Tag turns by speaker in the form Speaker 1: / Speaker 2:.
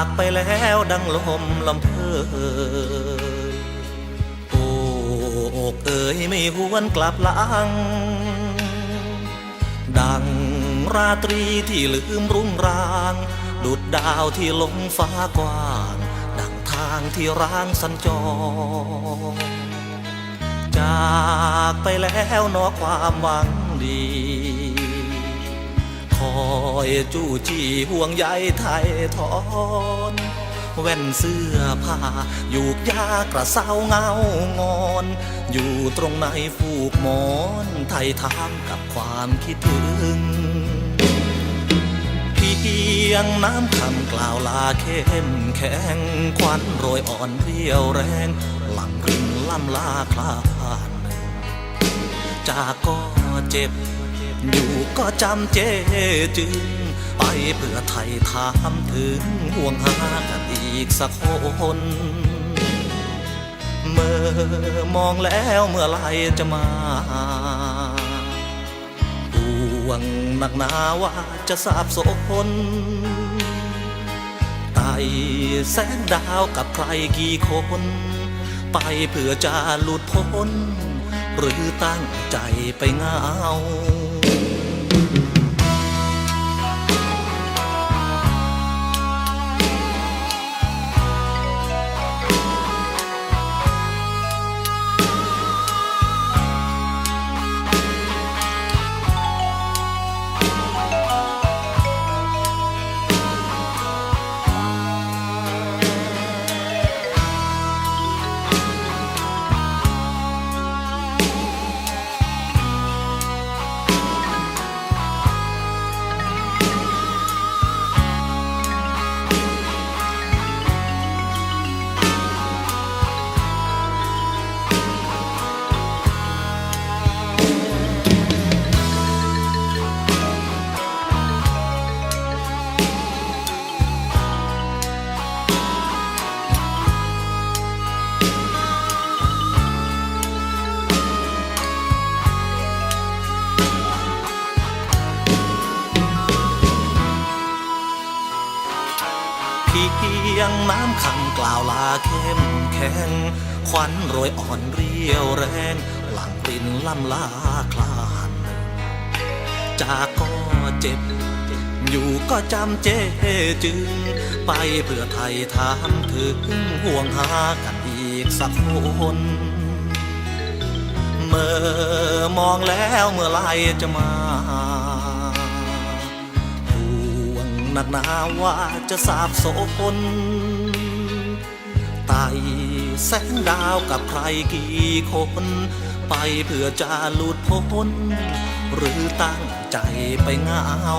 Speaker 1: ากไปแล้วดังลมลำเพยโอ้อกเอ๋ยไม่หวนกลับหลัง ดังราตรีที่ลืมรุ่งราง ดุดดาวที่ลงฟ้ากว้าง ดังทางที่ร้างสัญจร จากไปแล้วนอความหวังดี อยจู้จี้ห่วงใยไทยทอนแว่นเสื้อผ้าอยู่ยากระเซาเงางอน อยู่ตรงในฟูกหมอน ไทยทามกับความคิดถึงเพียงน้ำคำกล่าวลาเข้มแข็ง ควันโรยอ่อนเรียวแรง หลังรินล่ำลาคลานหนึ่งจากก็เจ็บ อยู่ก็จำเจจึง ไปเพื่อไทยถามถึงห่วงหากันอีกสักคนเมื่อมองแล้วเมื่อไรจะมาห่วงหนักหนาว่าจะสาบสนไต่แสงดาวกับใครกี่คน ไปเพื่อจะหลุดพ้น หรือตั้งใจไปเหงา เพียงน้ำคำกล่าวลาเข้มแข็งควันโรยอ่อนเรียวแรง หลังปรินล่ำลาคลาน จากก็เจ็บ อยู่ก็จำเจจึง ไปเพื่อไทยถามถึงห่วงหากันอีกสักคนเมื่อมองแล้วเมื่อไรจะมา นักหนาว่าจะสาบโสนไต่แสงดาวกับใครกี่คน ไปเพื่อจะหลุดพ้น หรือตั้งใจไปเหงา